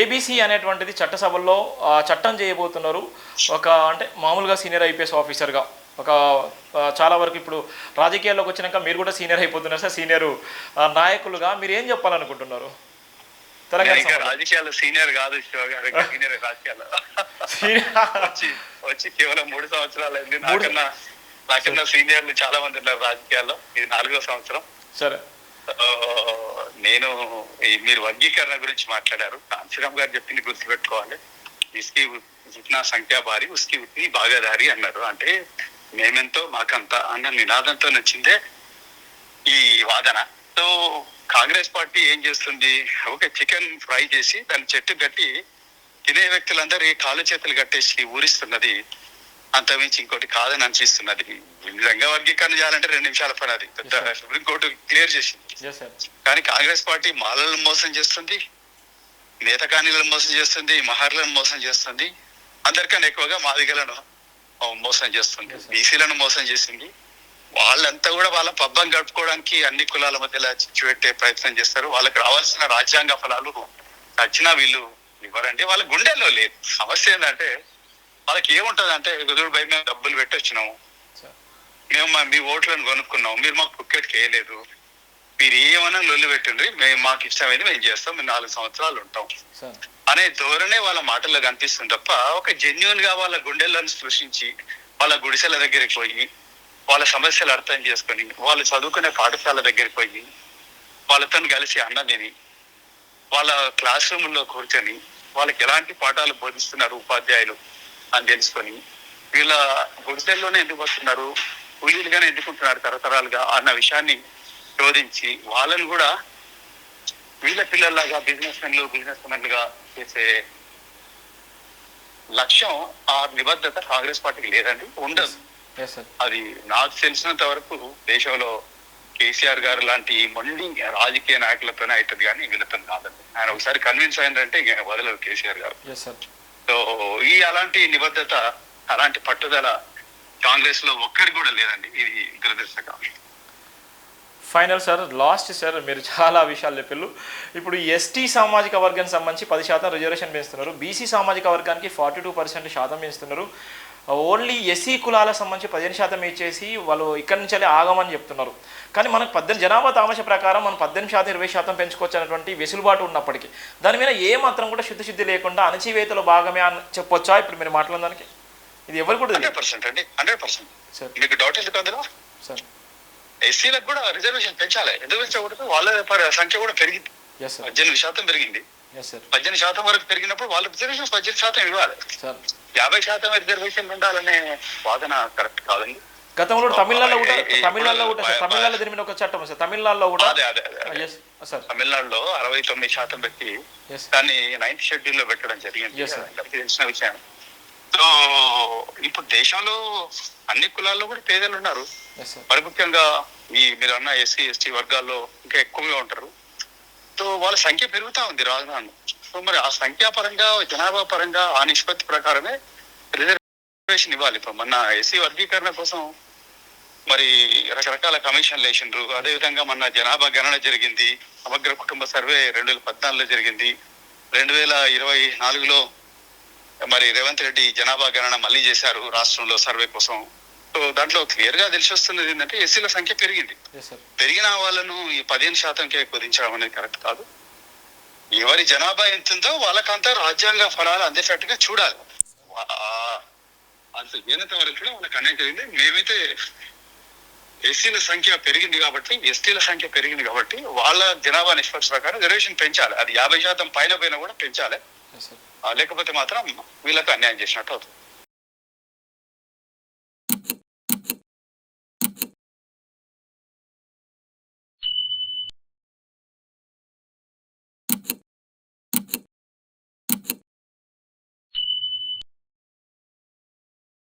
ABC అనేటువంటిది చట్టసభల్లో చట్టం చేయబోతున్నారు. ఒక అంటే మామూలుగా సీనియర్ ఐపీఎస్ ఆఫీసర్గా. ఒక చాలా వరకు ఇప్పుడు రాజకీయాల్లోకి వచ్చినాక మీరు కూడా సీనియర్ అయిపోతున్నారు సార్ సీనియర్ నాయకులుగా. మీరు ఏం చెప్పాలనుకుంటున్నారు. రాజకీయాల్లో సీనియర్ కాదు సీనియర్ రాజకీయాల్లో సీనియర్ వచ్చి కేవలం మూడు సంవత్సరాలు అయింది. నాకన్నా నాకన్నా సీనియర్లు చాలా మంది ఉన్నారు రాజకీయాల్లో. ఇది నాలుగో సంవత్సరం. సరే. నేను మీరు వర్గీకరణ గురించి మాట్లాడారు. కాంశీరామ్ గారు చెప్పింది గుర్తుపెట్టుకోవాలి. ఇస్కి ఉత్నా సంఖ్యా భారీ ఉస్కి ఉత్ని బాగాదారి అన్నారు. అంటే మేమెంతో మాకంత అన్న నినాదంతో నచ్చిందే ఈ వాదన. సో కాంగ్రెస్ పార్టీ ఏం చేస్తుంది? ఒక చికెన్ ఫ్రై చేసి దాని చెట్టు కట్టి తినే వ్యక్తులందరూ ఈ కాళ్ళు చేతులు కట్టేసి ఊరిస్తున్నది. అంతమించి ఇంకోటి కాదని అనిపిస్తున్నది. నిజంగా వర్గీకరణ చేయాలంటే రెండు నిమిషాల పని అది. పెద్ద సుప్రీంకోర్టు క్లియర్ చేసింది. కానీ కాంగ్రెస్ పార్టీ మాలలను మోసం చేస్తుంది నేతకానీలను మోసం చేస్తుంది మహర్లను మోసం చేస్తుంది. అందరికన్నా ఎక్కువగా మాదిగలను మోసం చేస్తుంది. బీసీలను మోసం చేసింది. వాళ్ళంతా కూడా వాళ్ళ పబ్బం గడుపుకోవడానికి అన్ని కులాల మధ్యలో చిచ్చు పెట్టే ప్రయత్నం చేస్తారు. వాళ్ళకి రావాల్సిన రాజ్యాంగ ఫలాలు వచ్చినా వీళ్ళు ఇవ్వరండి. వాళ్ళ గుండెల్లో లేదు. సమస్య ఏంటంటే వాళ్ళకి ఏముంటది అంటే కుదురు భయ మేము డబ్బులు పెట్టి వచ్చినాము మేము మా- మీ ఓట్లను కొనుక్కున్నాం మీరు మాకు టికెట్ వేయలేదు మీరు ఏమైనా లొల్లి పెట్టండి మేము మాకు ఇష్టమైంది మేము చేస్తాం. మేము నాలుగు సంవత్సరాలు ఉంటాం. అనే ధోరణే వాళ్ళ మాటల్లో కనిపిస్తుంది తప్ప ఒక జెన్యున్గా వాళ్ళ గుండెలను స్పృశించి వాళ్ళ గుడిసెల దగ్గరికి పోయి వాళ్ళ సమస్యలు అర్థం చేసుకొని వాళ్ళు చదువుకునే పాఠశాల దగ్గరికి పోయి వాళ్ళతో కలిసి అన్నం తిని వాళ్ళ క్లాస్ రూమ్లో కూర్చొని వాళ్ళకి ఎలాంటి పాఠాలు బోధిస్తున్నారు ఉపాధ్యాయులు? అని తెలుసుకొని వీళ్ళ గుడిసెల్లోనే ఎందుకు వస్తున్నారు? కూలీలుగానే ఎందుకుంటున్నారు తరతరాలుగా అన్న విషయాన్ని శోధించి వాళ్ళని కూడా వీళ్ళ పిల్లల్లాగా బిజినెస్ మెన్లు బిజినెస్ మెన్లుగా చేసే లక్ష్యం ఆ నిబద్ధత కాంగ్రెస్ పార్టీకి లేదండి ఉండదు. అది నాకు తెలిసినంత వరకు దేశంలో కేసీఆర్ గారు లాంటి మొండి రాజకీయ నాయకులతోనే అవుతుంది కానీ వీళ్ళతో కాదండి. ఆయన ఒకసారి కన్విన్స్ అయిందంటే వదలరు కేసీఆర్ గారు. సో ఈ అలాంటి నిబద్ధత అలాంటి పట్టుదల కాంగ్రెస్లో ఒక్కరికి కూడా లేదండి ఇది దురదృష్టకరం ఫైనల్ సార్ లాస్ట్ సార్ మీరు చాలా విషయాలు చెప్పారు ఇప్పుడు ఎస్టీ సామాజిక వర్గానికి సంబంధించి పది శాతం రిజర్వేషన్ పెంచుతున్నారు. బీసీ సామాజిక వర్గానికి ఫార్టీ టూ పర్సెంట్ శాతం పెంచుతున్నారు. ఓన్లీ ఎస్సీ కులాలకు సంబంధించి పదిహేను శాతం ఇచ్చేసి వాళ్ళు ఇక్కడి నుంచి ఆగమని చెప్తున్నారు. కానీ మనకు పద్దెనిమిది జనాభా తామస ప్రకారం మనం పద్దెనిమిది శాతం ఇరవై శాతం పెంచుకోవచ్చు అనేటువంటి వెసులుబాటు ఉన్నప్పటికీ. దాని మీద ఏ మాత్రం కూడా శుద్ధి శుద్ధి లేకుండా అణచివేతలో భాగమే అని చెప్పొచ్చా ఇప్పుడు మీరు మాట్లాడడానికి ఇది ఎవరు కూడా హండ్రెడ్ పర్సెంట్ అండి. Hundred percent. సార్. మీకు డౌట్ ఎందుకు అందులో? సార్. ఎస్సీలకు కూడా రిజర్వేషన్ పెంచాలి. ఎందుకు పెంచకూడదు వాళ్ళ సంఖ్య కూడా పెరిగింది. పద్దెనిమిది శాతం పెరిగింది. పద్దెనిమిది శాతం వరకు పెరిగినప్పుడు వాళ్ళ రిజర్వేషన్ పద్దెనిమిది శాతం ఇవ్వాలి. యాభై శాతం రిజర్వేషన్ ఉండాలనే వాదన కరెక్ట్ కాదండి. గతంలో తమిళనాడులో కూడా తమిళనాడులో కూడా తమిళనాడులో మీద ఒక చట్టం సార్ తమిళనాడులో కూడా. ఎస్ సార్ తమిళనాడులో అరవై తొమ్మిది శాతం పెట్టి దాన్ని నైన్త్ షెడ్యూల్లో పెట్టడం జరిగింది. తెలిసిన విషయం. సో ఇప్పుడు దేశంలో అన్ని కులాల్లో కూడా పేదలు ఉన్నారు. మరి ముఖ్యంగా ఈ మీరు అన్న ఎస్సీ ఎస్టీ వర్గాల్లో ఇంకా ఎక్కువగా ఉంటారు. సో వాళ్ళ సంఖ్య పెరుగుతా ఉంది రాజధాని. సో మరి ఆ సంఖ్యా పరంగా జనాభా పరంగా ఆ నిష్పత్తి ప్రకారమే రిజర్వేషన్ ఇవ్వాలి. ఇప్పుడు మొన్న ఎస్సీ వర్గీకరణ కోసం మరి రకరకాల కమిషన్లు వేసిండ్రు. అదేవిధంగా మొన్న జనాభా గణన జరిగింది. సమగ్ర కుటుంబ సర్వే రెండు వేల పద్నాలుగులో జరిగింది. రెండు వేల ఇరవై నాలుగులో మరి రేవంత్ రెడ్డి జనాభా గణన మళ్ళీ చేశారు రాష్ట్రంలో సర్వే కోసం. సో దాంట్లో క్లియర్గా తెలిసి వస్తున్నది ఏంటంటే ఎస్సీల సంఖ్య పెరిగింది. పెరిగిన వాళ్ళను ఈ పదిహేను శాతంకే కుదించడం అనేది కరెక్ట్ కాదు. ఎవరి జనాభా ఎంత ఉందో వాళ్ళకంతా రాజ్యాంగ ఫలాలు అందేటట్టుగా చూడాలి. ఆ- అంత హీనత వరకు కూడా వాళ్ళకి అనేది జరిగింది. మేమైతే ఎస్సీల సంఖ్య పెరిగింది కాబట్టి ఎస్టీల సంఖ్య పెరిగింది కాబట్టి వాళ్ళ జనాభా నిష్పత్తి ప్రకారం రిజర్వేషన్ పెంచాలి. అది యాభై శాతం పైన పైన కూడా పెంచాలి. లేకపోతే మాత్రం వీళ్ళకి అన్యాయం చేసినట్టు అవుతుంది.